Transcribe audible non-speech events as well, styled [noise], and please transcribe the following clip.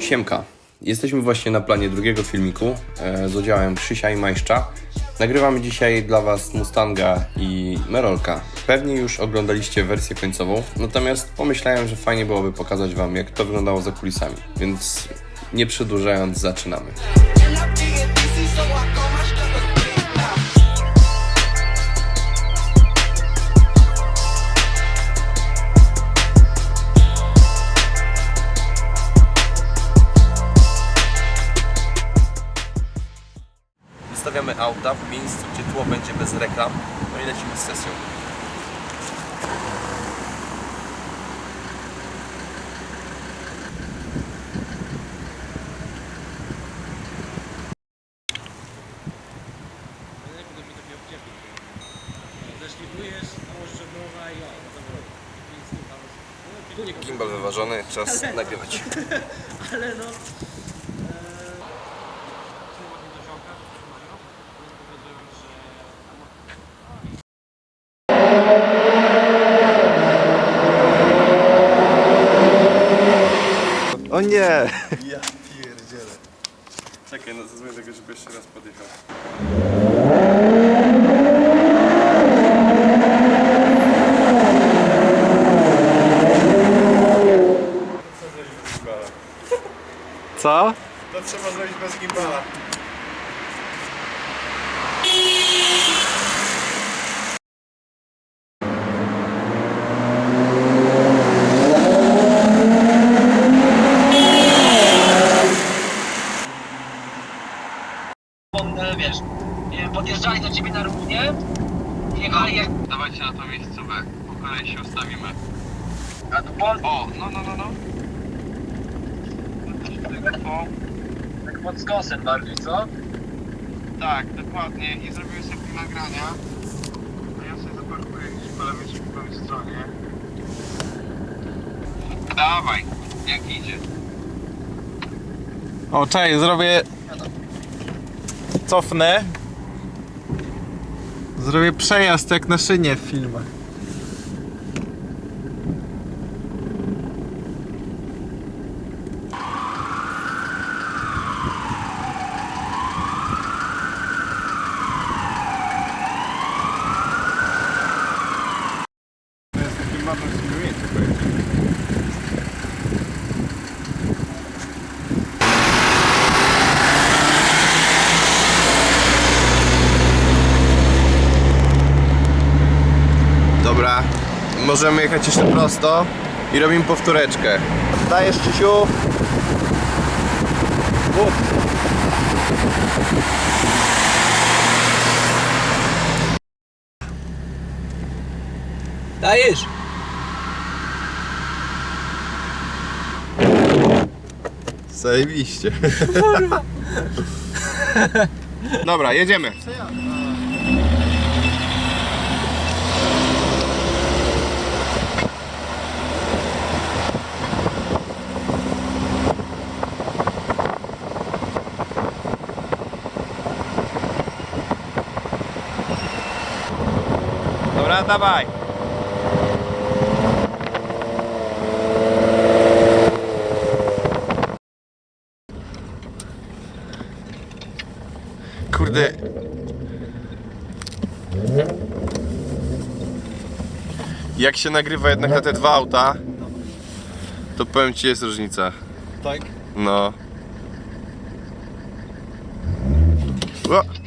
Siemka. Jesteśmy właśnie na planie drugiego filmiku e, z udziałem Krzysia i Majszcza. Nagrywamy dzisiaj dla Was Mustanga i Merolka. Pewnie już oglądaliście wersję końcową, natomiast pomyślałem, że fajnie byłoby pokazać Wam, jak to wyglądało za kulisami, więc nie przedłużając, zaczynamy. Wystawiamy auta w miejscu, gdzie tło będzie bez reklam, no i lecimy z sesją. Gimbal wyważony, czas nagrywać. [laughs] Ale no... e, Trzeba do ziomka, trzymają. Oni powiedzą, że... O nie! Czekaj, no zadzwonię tego, żeby jeszcze raz podjechał. Co? To trzeba zrobić bez gimbala. E, podjeżdżali do ciebie na równie, jechali jak... Dawajcie na to miejscówę, po kolei się ustawimy. A to Pol... O, no, no, no, no. Tak pod skosem bardziej, co? Tak, dokładnie. I zrobiłem sobie nagrania. A ja sobie zaparkuję gdzieś po lewej czy po prawej stronie. Dawaj, jak idzie. O, czekaj, zrobię... Cofnę. Zrobię przejazd jak na szynie w filmach. Dobra, możemy jechać jeszcze prosto i robimy powtóreczkę. Dajesz Krzysiu? Dajesz! Zajebiście. [laughs] Dobra, jedziemy. Dobra, dawaj. Kurde. Jak się nagrywa jednak na te dwa auta, to powiem ci jest różnica. Tak? No. O!